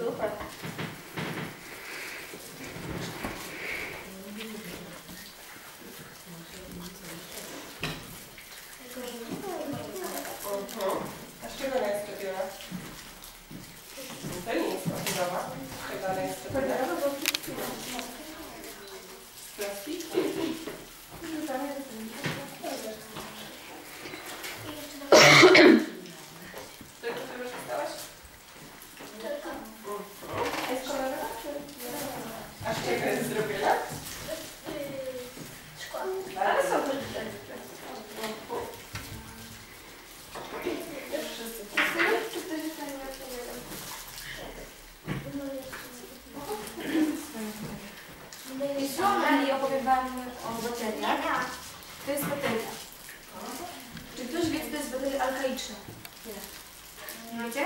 Super. A z czego ona jest? To nie jest papierowa. Czego ona jest? Z plastiku? Z czego ty korzystałaś? A jest kolorowa? Czego jest zrobiona? Ale są to opowiem Wam o bateriach. To jest bateria. Czy ktoś wie, co to jest bateria alkaiczna? Nie wiecie?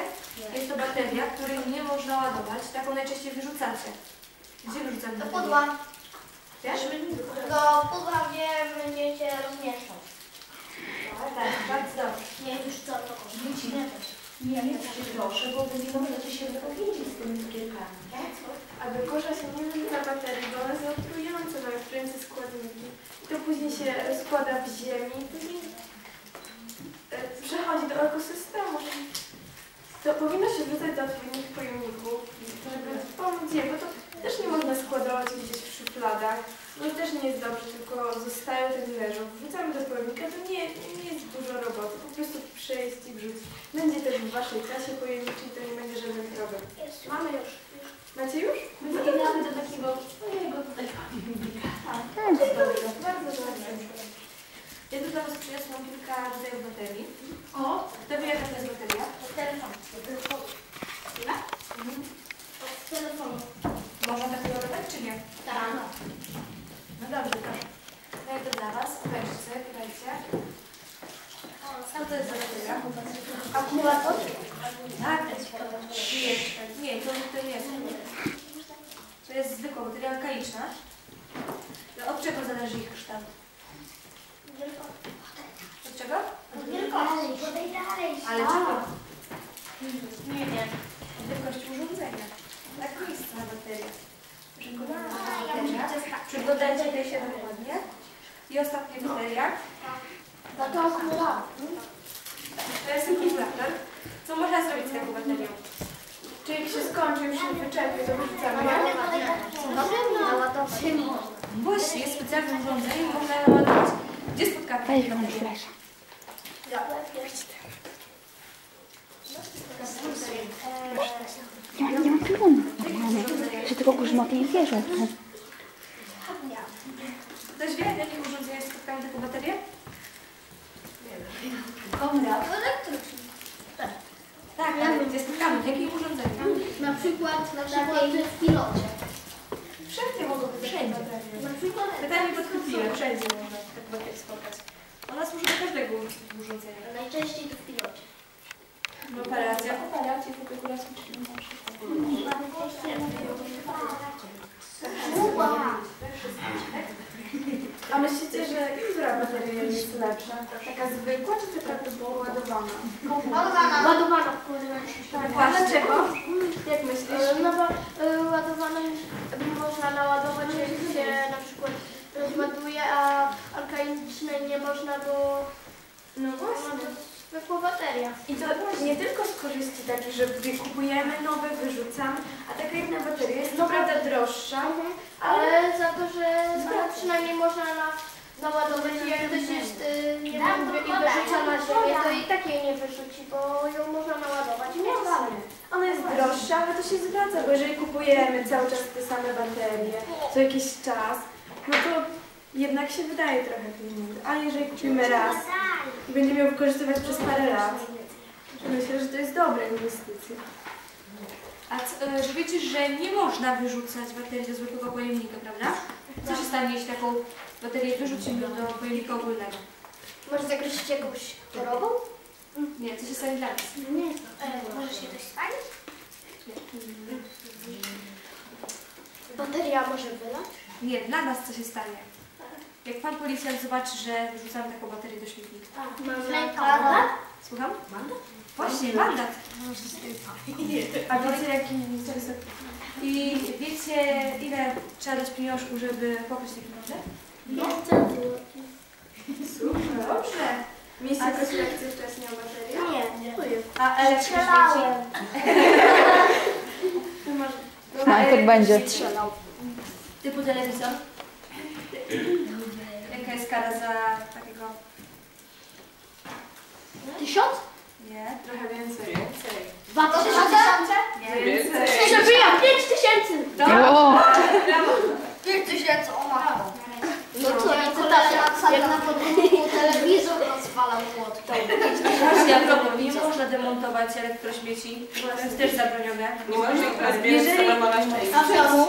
Jest to bateria, której nie można ładować. Taką najczęściej wyrzucacie. Gdzie wyrzucamy Do pudła. Wiesz? Do pudła, gdzie będziecie rozmieszczać. Tak, bardzo dobrze. Nie, już co to Dzieci, nie wiem, proszę, bo wy nie możecie się wypowiedzieć z tymi cukierkami. A glukoza się nie wynika baterii, bo ona jest otrująca, ma otrujące składniki. I to później się rozkłada w ziemi i później e, przechodzi do ekosystemu. To powinno się wrzucać do odpowiednich pojemników, żeby pomóc je, bo to też nie można składować gdzieś w szufladach. No to też nie jest dobrze, tylko zostają tak leżą. Wrzucamy do pojemnika, to nie, nie jest dużo roboty. Po prostu przejść i wrzucić. Będzie też w waszej klasie pojemniczej, to nie będzie żaden problem. Mamy już. Macie już? My zabieramy do takiego swojego tutaj pojemnika. Bardzo, bardzo dobrze. Ja tu dla Was przyniosłam kilka rodzajów baterii. O, Kto wie, jaka to jest bateria? Telefon. Ile? Od telefonu. Można tak ładować, czy nie? Tak. No dobrze, proszę. Daję to dla Was. Weźcie sobie, podajcie. Co to jest? Akumulator? Tak, nie, to, to nie jest. To jest zwykła bateria alkaiczna. No, Od czego zależy ich kształt? Od czego? Od wielkości. Ale czego? Nie wiem. Od wielkości urządzenia. Tak to jest ta bateria. Przygotowana A, ja bateria. muszę Przygodajcie tej się dokładnie. I ostatnia bateria. No to akumulator. to jest akumulator. Co można zrobić z taką baterią? Czy jak się skończy, już się wyczerpie, to wyrzucamy. Właśnie, jest specjalne urządzenie, można naładować. Gdzie spotkamy takie baterie? Nie ma, nie ma problemu normalnie, że tylko grzmoty i wierzą. Ktoś wie, w jakim urządzeniu spotkamy taką baterię? Konrad. Elektryczny. Tak, ale gdzie spotkamy? W jakim urządzeniu? Na przykład na takiej w pilocie. Wszędzie mogą być baterie. Na przykład Pytanie podchwytliwe, wszędzie można baterię spotkać. Ona służy do każdego urządzenia. najczęściej to w pilocie. W operacjach, operacji, fotografii, czyli na przykład. A myślicie, że która bateria jest lepsza? Taka zwykła, czy taka ładowana? Ładowana. Ładowana. A dlaczego? Jak myślisz? No bo y, ładowaną można naładować, jak się na przykład rozładuje, a alkainicznej nie można, bo No no, właśnie. zwykła bateria. I to nie tylko z korzyści takich, że kupujemy nowe, wyrzucamy, a taka jedna bateria jest co prawda droższa, ale Ale za to, że no, przynajmniej można na, naładować i jak ktoś jest y, nie wy- i wyrzuca na ziemię, to i tak jej nie wyrzuci, bo ją można naładować i nie Właśnie. Ona jest droższa, ale to się zwraca, bo jeżeli kupujemy cały czas te same baterie co jakiś czas, no to jednak się wydaje trochę pieniędzy. A jeżeli kupimy raz i będziemy ją wykorzystywać przez parę lat, to myślę, że to jest dobra inwestycja. A co, e, że wiecie, że nie można wyrzucać baterii do zwykłego pojemnika, prawda? Co się stanie, jeśli taką baterię wyrzucimy do pojemnika ogólnego? Może zagrozić jakąś chorobą? Nie, co się stanie dla nas? Może się coś spalić? Bateria może wylać? Nie, dla nas co się stanie? Jak pan policjant zobaczy, że wyrzucamy taką baterię do śmietnika. Mamy Flamepower? Słucham? Mandat? Właśnie, mandat. A wiecie jaki jest I wiecie, ile trzeba dać pieniążku, żeby pokryć taki mandat? No, Super, dobrze. Mieliście jakąś lekcję wcześniej o bateriach? Nie, nie. A. Ty masz... No, Tak, tak będzie. Typu telewizor? Jaka jest kara za takiego? Tysiąc? Nie. Trochę więcej. Więcej. Dwa tysiące? Nie. Więcej. Żeby ja pięć tysięcy! O, Pięć tysięcy, o matko. No co, jak na, jak na podwórku telewizor rozwalał młot, to Właśnie, a propos, nie można demontować elektrośmieci, bo to jest też zabronione. Nie możesz ich teraz bierać Jeżeli- sama na szczęście. A czemu?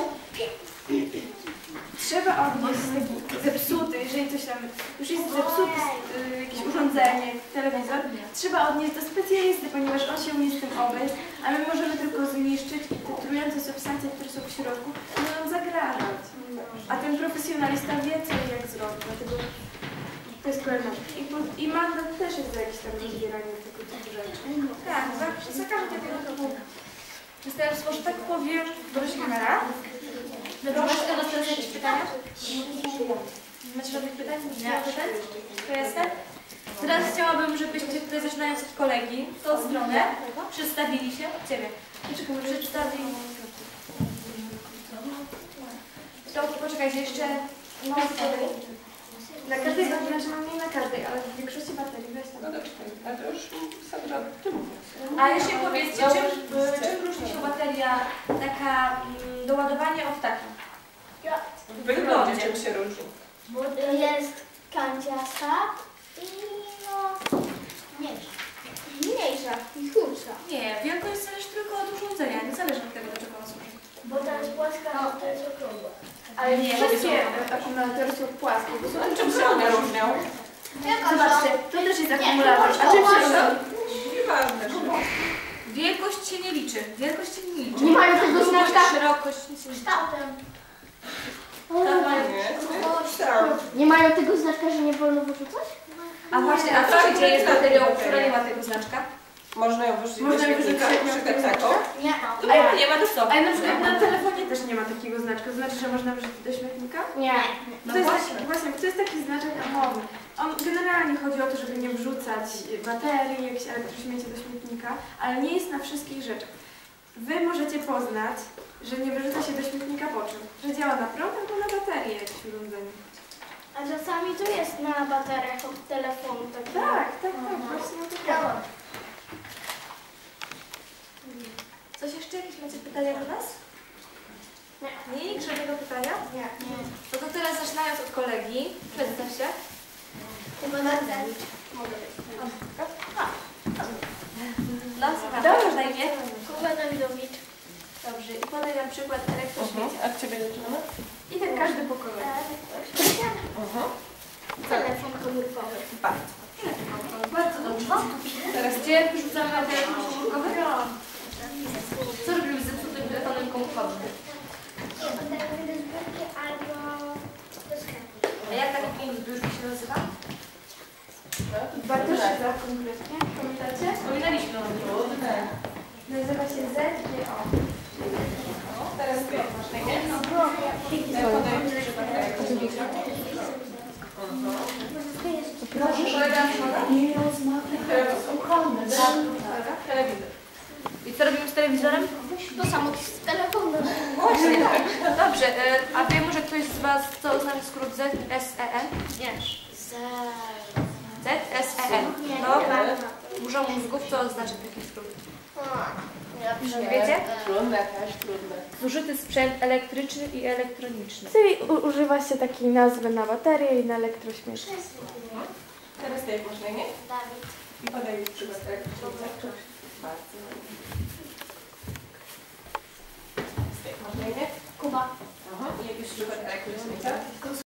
Trzeba odnieść taki zepsuty, jeżeli coś tam już jest zepsuty, y, jakieś urządzenie, telewizor, trzeba odnieść do specjalisty, ponieważ on się umie z tym obejść, a my możemy tylko zniszczyć te trujące substancje, które są w środku, nam zagrażać. A ten profesjonalista wie, co i jak zrobić, dlatego to jest kolejna. I, po- I mandat też jest za jakieś tam rozbieranie tego typu rzeczy. Tak, za, za każdy tego typu przestępstwo, że tak powiem, proszę kamera. Dobrze, masz do nas jakieś pytania? Macie żadnych pytań? Nie. To jasne? Teraz chciałabym, żebyście tutaj zaczynając od kolegi, w tą stronę, przedstawili się. Ciebie. Przedstawili. To poczekajcie, jeszcze mam. Na każdej baterii, znaczy mam nie na każdej, ale w większości baterii weź tam. No dobrze, a to już Sandra, ty mówisz. A jeszcze powiedzcie, czym, czym różni się bateria taka mm, do ładowania od takiej? W wyglądzie czym się różni? Bo jest kanciasta i no mniejsza. Mniejsza i chudsza. Nie, wielkość zależy tylko od urządzenia, nie zależy od tego, do czego on służy. Bo ta jest płaska, a to jest okrągła. Ale Nie, wszystkie akumulatory są płaskie, bo są A czym się one różnią? Zobaczcie, to też jest akumulator. nie, A czym się to różni? Nieważne. Wielkość się nie liczy. Wielkość się nie liczy. Nie mają tego znaczka? szerokość. Kształtem. Tak. Nie. Mają tego znaczka, że nie wolno wyrzucać? A właśnie, a co się dzieje z baterią, która nie ma tego znaczka? Można ją wyrzucić Można do ją śmietnika, wyrzucić przykład taką. Nie. A jak nie ma, to co? Ale na przykład na telefonie też nie ma takiego znaczka. To znaczy, że można wrzucić do śmietnika? Nie. No to jest właśnie. taki, właśnie, to jest taki znaczek amowy. On generalnie chodzi o to, żeby nie wrzucać baterii, jakieś elektrośmieci do śmietnika, ale nie jest na wszystkich rzeczach. Wy możecie poznać, że nie wyrzuca się do śmietnika po czym? Że działa na prąd albo na baterię jakieś urządzenie. A czasami to jest na bateriach od telefonu. Tak, Tak, tak, tak, właśnie o to chodzi. Coś jeszcze? Jakieś macie pytania do nas? Nie. Nie, nikt żadnego pytania? Nie. No to teraz zaczynając od kolegi, przedstaw się. Chyba na ten. Mogę być. Dobrze, na imię. Kuba Dawidowicz. Dobrze. I podaj nam przykład elektrośmieci. A Ciebie zaczynamy? I tak każdy po kolei. Telefon komórkowy. Bardzo. Bardzo dobrze. Teraz gdzie wyrzucamy telefon komórkowy? Co robimy z zepsutym telefonem komórkowym? Oddajemy do zbiórki albo do sklepu. A jak taki film zbiórki się nazywa? Bartoszyca konkretnie, pamiętacie? Wspominaliśmy o tym. Nazywa się ZGO. Teraz ty masz na imię? No, Ja podaję Ci przykład elektroniczny. Proszę, kolega. Telewizor. I co robimy z telewizorem? To samo z telefonem. Właśnie tak. Dobrze, e, a wie może ktoś z Was, co oznacza skrót ZSEN? Nie. ZSEN. Nie, No, muszą mózgów, co oznacza taki skrót? Nie wiecie? Trudne też, trudne. Zużyty sprzęt elektryczny i elektroniczny. Czyli używa się takiej nazwy na baterię i na elektrośmieci. Teraz ty jak masz na imię? Dawid. I podaj mi przykład. Bardzo. Teraz jak masz na imię? Kuba. Aha. I jakiś przykład elektroniczny?